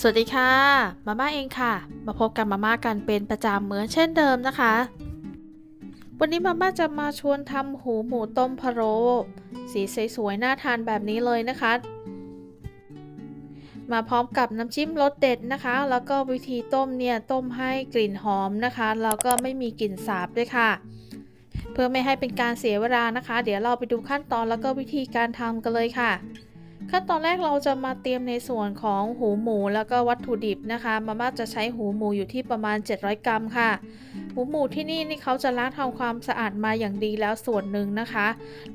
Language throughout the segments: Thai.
สวัสดีค่ะ มาม่าเองค่ะ มาพบกับมาม่ากันเป็นประจำเหมือนเช่นเดิมนะคะ วันนี้มาม่าจะมาชวนทำหูหมูต้มพะโล้สีสวยๆน่าทานแบบนี้เลยนะคะ มาพร้อมกับน้ำจิ้มรสเด็ดนะคะ แล้วก็วิธีต้มเนี่ยต้มให้กลิ่นหอมนะคะ แล้วก็ไม่มีกลิ่นสาบด้วยค่ะ เพื่อไม่ให้เป็นการเสียเวลานะคะ เดี๋ยวเราไปดูขั้นตอนแล้วก็วิธีการทำกันเลยค่ะ ขั้นตอนแรกเราจะมาเตรียมในส่วนของหูหมูแล้วก็วัตถุดิบนะคะ มาม่าจะใช้หูหมูอยู่ที่ประมาณ 700 กรัมค่ะ หูหมูที่นี่นี่เขาจะล้างทำความสะอาดมาอย่างดีแล้วส่วนหนึ่งนะคะ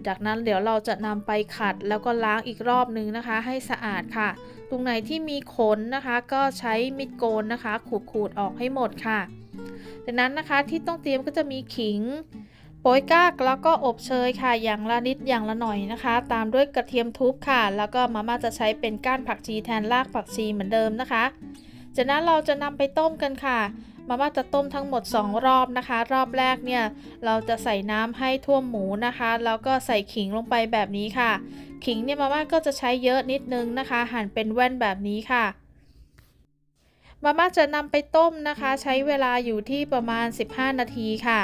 จากนั้นเดี๋ยวเราจะนำไปขัดแล้วก็ล้างอีกรอบหนึ่งนะคะ ให้สะอาดค่ะ ตรงไหนที่มีขนนะคะ ก็ใช้มิดโกนนะคะ ขูดๆออกให้หมดค่ะ จากนั้นนะคะที่ต้องเตรียมก็จะมีขิง โป๊ยก้ากแล้วก็อบเชยค่ะ อย่างละนิดอย่างละหน่อยนะคะ ตามด้วยกระเทียมทุบค่ะ แล้วก็มาม่าจะใช้เป็นก้านผักชีแทนรากผักชีเหมือนเดิมนะคะ จากนั้นเราจะนำไปต้มกันค่ะ มาม่าจะต้มทั้งหมด 2 รอบนะคะ รอบแรกเนี่ยเราจะใส่น้ำให้ท่วมหมูนะคะ แล้วก็ใส่ขิงลงไปแบบนี้ค่ะ ขิงเนี่ยมาม่าก็จะใช้เยอะนิดนึงนะคะ หั่นเป็นแว่นแบบนี้ค่ะมาม่าจะนำไปต้มนะคะ ใช้เวลาอยู่ที่ประมาณ 15 นาทีค่ะ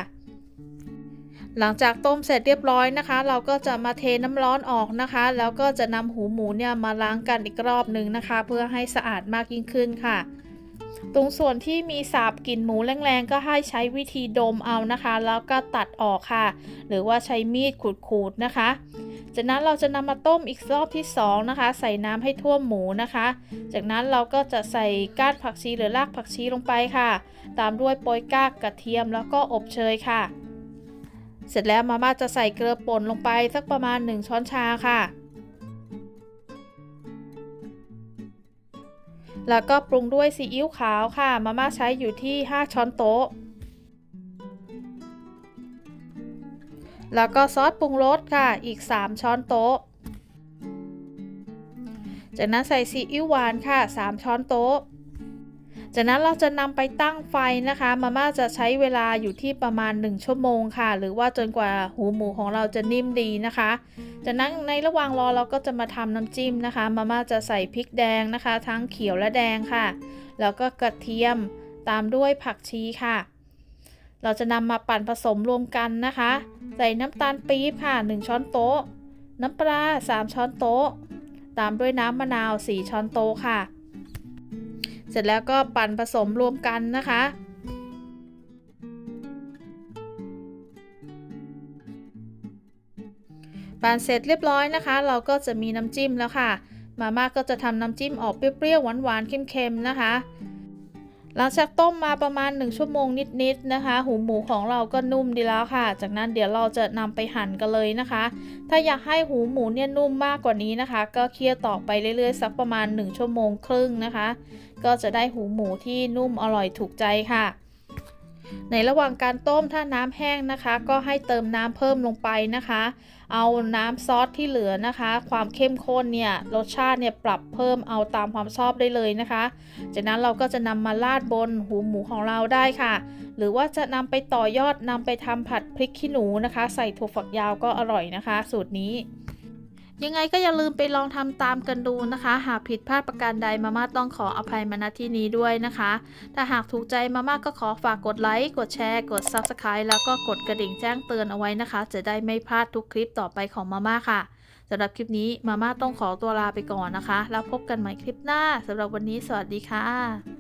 หลังจากต้มเสร็จเรียบร้อยนะคะ เราก็จะมาเทน้ำร้อนออกนะคะ แล้วก็จะนำหูหมูเนี่ยมาล้างกันอีกรอบหนึ่งนะคะ เพื่อให้สะอาดมากยิ่งขึ้นค่ะ ตรงส่วนที่มีสาบกลิ่นหมูแรงๆ ก็ให้ใช้วิธีดมเอานะคะ แล้วก็ตัดออกค่ะ หรือว่าใช้มีดขูดๆนะคะจากนั้นเราจะนำมาต้มอีกรอบที่2นะคะ ใส่น้ำให้ท่วมหมูนะคะ จากนั้นเราก็จะใส่ก้านผักชีหรือรากผักชีลงไปค่ะ ตามด้วยโปยก้ากระเทียมแล้วก็อบเชยค่ะ เสร็จแล้วมาม่าจะใส่เกลือป่นลงไปสักประมาณ 1 ช้อนชาค่ะ แล้วก็ปรุงด้วยซีอิ๊วขาวค่ะ มาม่าใช้อยู่ที่ 5 ช้อนโต๊ะ แล้วก็ซอสปรุงรสค่ะ อีก 3 ช้อนโต๊ะ จากนั้นใส่ซีอิ๊วหวานค่ะ 3 ช้อนโต๊ะ จากนั้นเราจะนำไปตั้งไฟนะคะ มาม่าจะใช้เวลาอยู่ที่ประมาณ 1 ชั่วโมงค่ะ หรือว่าจนกว่าหูหมูของเราจะนิ่มดีนะคะ จากนั้นในระหว่างรอเราก็จะมาทำน้ำจิ้มนะคะ มาม่าจะใส่พริกแดงนะคะ ทั้งเขียวและแดงค่ะ แล้วก็กระเทียมตามด้วยผักชีค่ะ เราจะนำมาปั่นผสมรวมกันนะคะ ใส่น้ำตาลปี๊บค่ะ 1 ช้อนโต๊ะ น้ำปลา 3 ช้อนโต๊ะ ตามด้วยน้ำมะนาว 4 ช้อนโต๊ะค่ะ เสร็จแล้วก็ปั่นผสมรวมกันนะคะ ปั่นเสร็จเรียบร้อยนะคะ เราก็จะมีน้ำจิ้มแล้วค่ะ มาม่าก็จะทำน้ำจิ้มออกเปรี้ยวๆหวานๆเค็มๆนะคะ หลังจากต้มมาประมาณ 1 ชั่วโมงนิดๆนะคะ หูหมูของเราก็นุ่มดีแล้วค่ะ จากนั้นเดี๋ยวเราจะนำไปหั่นกันเลยนะคะ ถ้าอยากให้หูหมูเนี่ยนุ่มมากกว่านี้นะคะ ก็เคี่ยวต่อไปเรื่อยๆ สักประมาณ 1 ชั่วโมงครึ่งนะคะ ก็จะได้หูหมูที่นุ่มอร่อยถูกใจค่ะ ในระหว่างการต้มถ้าน้ำแห้งนะคะ ก็ให้เติมน้ำเพิ่มลงไปนะคะ เอาน้ำซอสที่เหลือนะคะ ความเข้มข้นเนี่ยรสชาติเนี่ยปรับเพิ่มเอาตามความชอบได้เลยนะคะ จากนั้นเราก็จะนำมาราดบนหูหมูของเราได้ค่ะ หรือว่าจะนำไปต่อยอดนำไปทำผัดพริกขี้หนูนะคะ ใส่ถั่วฝักยาวก็อร่อยนะคะ สูตรนี้ ยังไงก็อย่าลืมไปลองทำตามกันดูนะคะ หากผิดพลาดประการใดมาม่าต้องขออภัยมาณที่นี้ด้วยนะคะ ถ้าหากถูกใจมาม่าก็ขอฝากกดไลค์กดแชร์ กด Subscribe แล้วก็กดกระดิ่งแจ้งเตือนเอาไว้นะคะ จะได้ไม่พลาดทุกคลิปต่อไปของมาม่าค่ะสำหรับคลิปนี้มาม่าต้องขอตัวลาไปก่อนนะคะ แล้วพบกันใหม่คลิปหน้าสำหรับวันนี้สวัสดีค่ะ